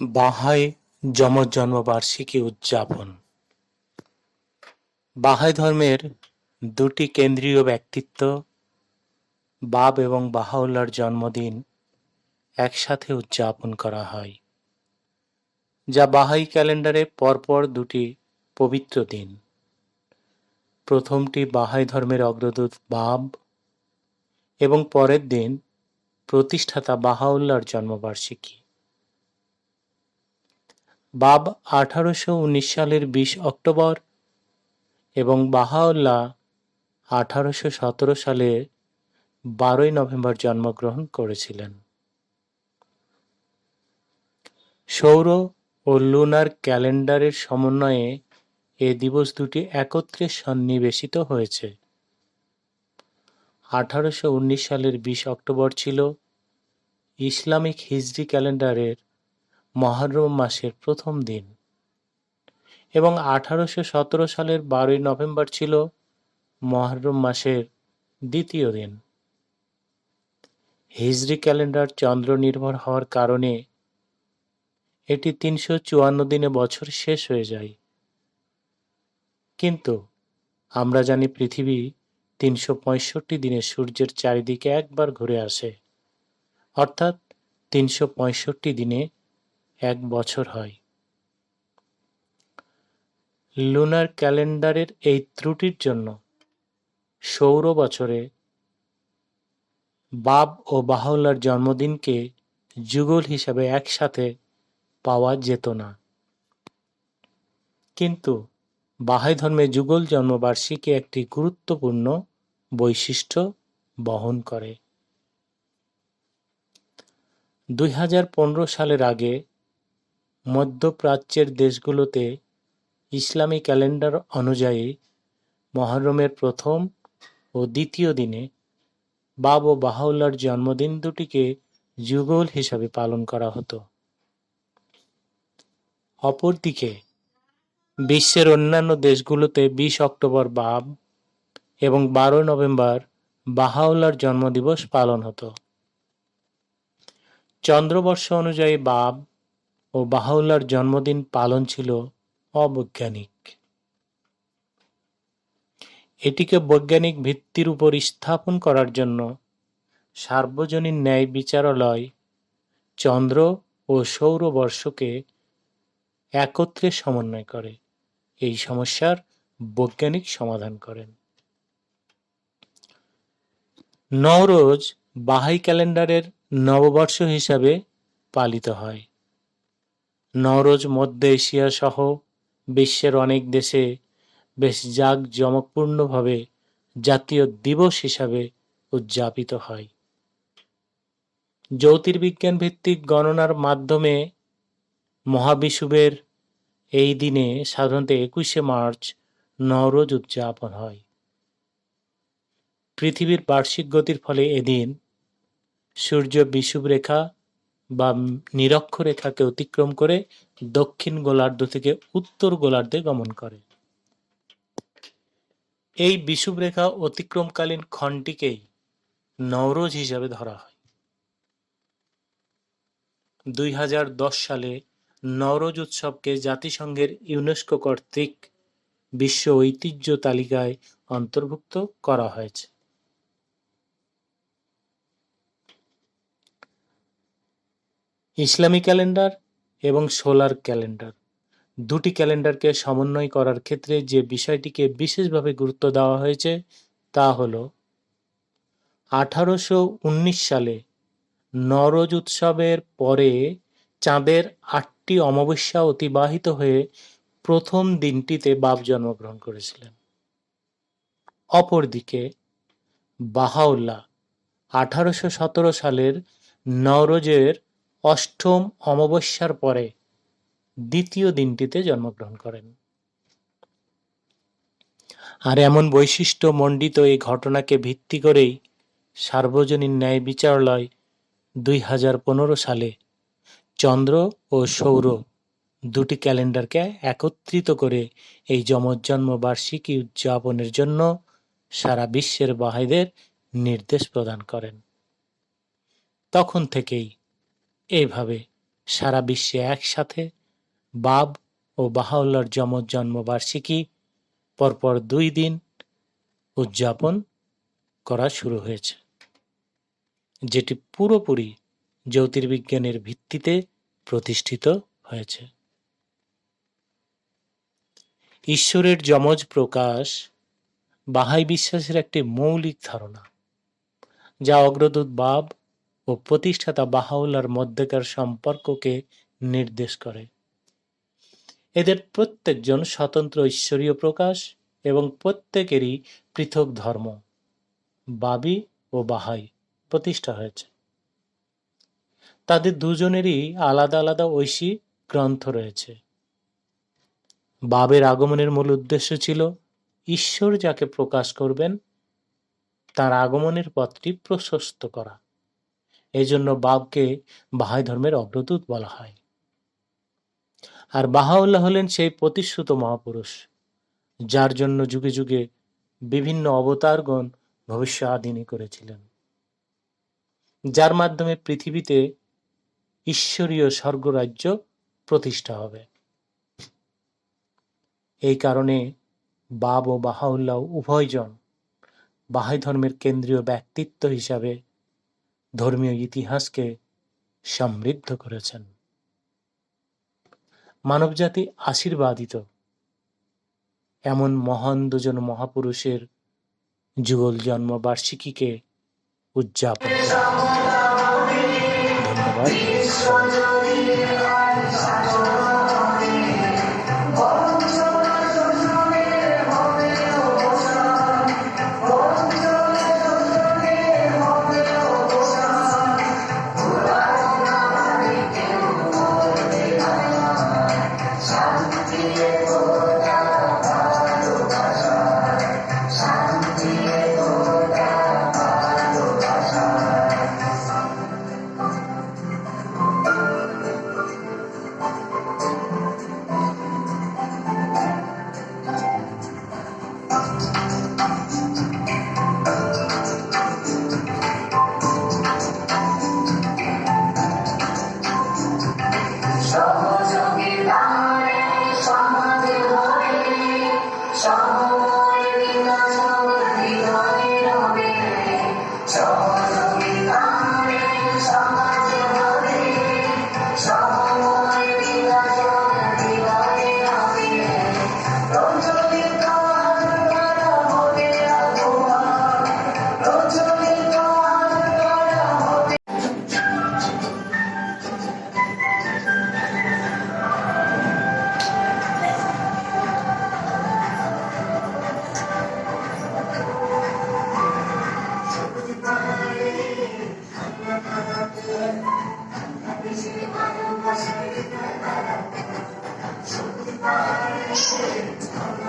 বাহাই যমজ জন্মবার্ষিকী উদযাপন। বাহাই ধর্মের দুটি কেন্দ্রীয় ব্যক্তিত্ব বাব এবং বাহাউল্লার জন্মদিন একসাথে উদযাপন করা হয়, যা বাহাই ক্যালেন্ডারে পরপর দুটি পবিত্র দিন। প্রথমটি বাহাই ধর্মের অগ্রদূত বাব এবং পরের দিন প্রতিষ্ঠাতা বাহাউল্লার জন্মবার্ষিকী। বাব আঠারোশো উনিশ সালের বিশ অক্টোবর এবং বাহাউল্লাহ আঠারোশো সতেরো সালে বারোই নভেম্বর জন্মগ্রহণ করেছিলেন। সৌর ও লুনার ক্যালেন্ডারের সমন্বয়ে এ দিবস দুটি একত্রে সন্নিবেশিত হয়েছে। আঠারোশো উনিশ সালের বিশ অক্টোবর ছিল ইসলামিক হিজরি ক্যালেন্ডারের মহরম মাসের প্রথম দিন। এবং আঠারোশো সতেরো সালের বারোই নভেম্বর ছিল মহরম মাসের দ্বিতীয় দিন। হিজরি ক্যালেন্ডার চন্দ্র নির্ভর হওয়ার কারণে এটি তিনশো চুয়ান্ন দিনে বছর শেষ হয়ে যায়। কিন্তু আমরা জানি পৃথিবী তিনশো পঁয়ষট্টি দিনে সূর্যের চারিদিকে একবার ঘুরে আসে। অর্থাৎ তিনশো পঁয়ষট্টি দিনে এক বছর হয়। লুনার ক্যালেন্ডারের এই ত্রুটির জন্য সৌর বছরে বাব ও বাহাউল্লার জন্মদিনকে যুগল হিসাবে একসাথে পাওয়া যেত না। কিন্তু বাহাই ধর্মে যুগল জন্মবার্ষিকী একটি গুরুত্বপূর্ণ বৈশিষ্ট্য বহন করে। দুই হাজার পনেরো সালের আগে মধ্যপ্রাচ্যের দেশগুলোতে ইসলামী ক্যালেন্ডার অনুযায়ী মহরমের প্রথম ও দ্বিতীয় দিনে বাব ও বাহাউল্লার জন্মদিন দুটিকে যুগল হিসাবে পালন করা হতো। অপরদিকে বিশ্বের অন্যান্য দেশগুলোতে বিশ অক্টোবর বাব এবং বারো নভেম্বর বাহাউল্লার জন্মদিবস পালন হতো। চন্দ্রবর্ষ অনুযায়ী বাব ও বাহাউল্লার জন্মদিন পালন ছিল অবৈজ্ঞানিক। এটিকে বৈজ্ঞানিক ভিত্তির উপর স্থাপন করার জন্য সার্বজনীন ন্যায় বিচারালয় চন্দ্র ও সৌরবর্ষকে একত্রে সমন্বয় করে। এই সমস্যার বৈজ্ঞানিক সমাধান করেন। নওরোজ বাহাই ক্যালেন্ডারের নববর্ষ হিসাবে পালিত হয়। নওরোজ মধ্য এশিয়া সহ বিশ্বের অনেক দেশে বেশ জাঁকজমকপূর্ণভাবে জাতীয় দিবস হিসাবে উদযাপিত হয়। জ্যোতির্বিজ্ঞান ভিত্তিক গণনার মাধ্যমে মহাবিষুবের এই দিনে সাধারণত একুশে মার্চ নওরোজ উদযাপন হয়। পৃথিবীর বার্ষিক গতির ফলে এদিন সূর্য বিষুব রেখা বা নিরক্ষরেখাকে অতিক্রম করে দক্ষিণ গোলার্ধ থেকে উত্তর গোলার্ধে গমন করে। এই বিষুব রেখা অতিক্রমকালীন ক্ষণটিকেই নওরোজ হিসাবে ধরা হয়। দুই হাজার দশ সালে নওরোজ উৎসবকে জাতিসংঘের ইউনেস্কো কর্তৃক বিশ্ব ঐতিহ্য তালিকায় অন্তর্ভুক্ত করা হয়েছে। ইসলামী ক্যালেন্ডার এবং সোলার ক্যালেন্ডার। দুটি ক্যালেন্ডারকে সমন্বয় করার ক্ষেত্রে যে বিষয়টিকে বিশেষভাবে গুরুত্ব দেওয়া হয়েছে তা হল, আঠারোশো উনিশ সালে নরজ উৎসবের পরে চাঁদের আটটি অমাবস্যা অতিবাহিত হয়ে প্রথম দিনটিতে বাপ জন্মগ্রহণ করেছিলেন। অপরদিকে, বাহাউল্লাহ আঠারোশো সতেরো সালের নওরোজের অষ্টম অমাবস্যার পরে দ্বিতীয় দিনটিতে জন্মগ্রহণ করেন। আর এমন বৈশিষ্ট্য মণ্ডিত এই ঘটনাকে ভিত্তি করেই সার্বজনীন ন্যায় বিচারালয় দুই হাজার পনেরো সালে চন্দ্র ও সৌর দুটি ক্যালেন্ডারকে একত্রিত করে এই যমজ্জন্ম বার্ষিকী উদযাপনের জন্য সারা বিশ্বের বাহাইদের নির্দেশ প্রদান করেন। তখন থেকেই এইভাবে সারা বিশ্বে একসাথে বাব ও বাহাউল্লার যমজ জন্মবার্ষিকী পরপর দুই দিন উদযাপন করা শুরু হয়েছে, যেটি পুরোপুরি জ্যোতির্বিজ্ঞানের ভিত্তিতে প্রতিষ্ঠিত হয়েছে। ঈশ্বরের যমজ প্রকাশ বাহাই বিশ্বাসের একটি মৌলিক ধারণা, যা অগ্রদূত বাব ও প্রতিষ্ঠাতা বাহাউল্লার মধ্যেকার সম্পর্ককে নির্দেশ করে। এদের প্রত্যেকজন স্বতন্ত্র ঈশ্বরীয় প্রকাশ এবং প্রত্যেকেরই পৃথক ধর্ম, বাবি ও বাহাই প্রতিষ্ঠা হয়েছে। তাদের দুজনেরই আলাদা আলাদা ঐশী গ্রন্থ রয়েছে। বাবের আগমনের মূল উদ্দেশ্য ছিল, ঈশ্বর যাকে প্রকাশ করবেন, তার আগমনের পথটি প্রশস্ত করা। এই জন্য বাবকে বাহাই ধর্মের অগ্রদূত বলা হয়। আর বাহাউল্লাহ হলেন সেই প্রতিশ্রুত মহাপুরুষ, যার জন্য যুগে যুগে বিভিন্ন অবতারগণ ভবিষ্যৎবাণী করেছিলেন। যার মাধ্যমে পৃথিবীতে ঈশ্বরীয় স্বর্গরাজ্য প্রতিষ্ঠা হবে। এই কারণে বাব ও বাহাউল্লাহ উভয়জন বাহাই ধর্মের কেন্দ্রীয় ব্যক্তিত্ব হিসাবে ধর্মীয় ইতিহাসকে সমৃদ্ধ করেছেন। মানবজাতি আশীর্বাদিত। এমন মহান দুজন মহাপুরুষের যুগল জন্ম বার্ষিকীকে উদযাপন ধন্যবাদ। Shit.